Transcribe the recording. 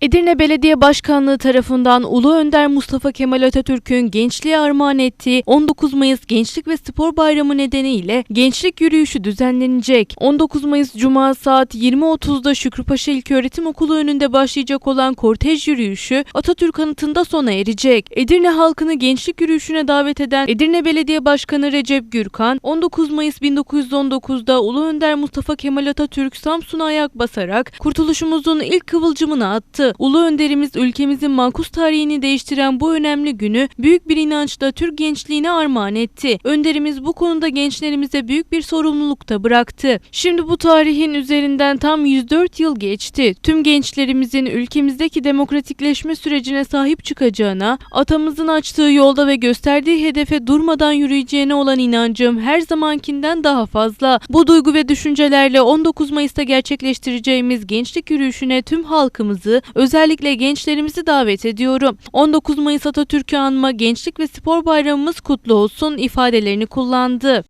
Edirne Belediye Başkanlığı tarafından Ulu Önder Mustafa Kemal Atatürk'ün gençliğe armağan ettiği 19 Mayıs Gençlik ve Spor Bayramı nedeniyle gençlik yürüyüşü düzenlenecek. 19 Mayıs Cuma saat 20.30'da Şükrüpaşa İlköğretim Okulu önünde başlayacak olan kortej yürüyüşü Atatürk anıtında sona erecek. Edirne halkını gençlik yürüyüşüne davet eden Edirne Belediye Başkanı Recep Gürkan, 19 Mayıs 1919'da Ulu Önder Mustafa Kemal Atatürk Samsun'a ayak basarak kurtuluşumuzun ilk kıvılcımını attı. Ulu önderimiz ülkemizin makus tarihini değiştiren bu önemli günü büyük bir inançla Türk gençliğine armağan etti. Önderimiz bu konuda gençlerimize büyük bir sorumluluk da bıraktı. Şimdi bu tarihin üzerinden tam 104 yıl geçti. Tüm gençlerimizin ülkemizdeki demokratikleşme sürecine sahip çıkacağına, atamızın açtığı yolda ve gösterdiği hedefe durmadan yürüyeceğine olan inancım her zamankinden daha fazla. Bu duygu ve düşüncelerle 19 Mayıs'ta gerçekleştireceğimiz gençlik yürüyüşüne tüm halkımızı, özellikle gençlerimizi davet ediyorum. 19 Mayıs Atatürk'ü anma Gençlik ve Spor Bayramımız kutlu olsun ifadelerini kullandı.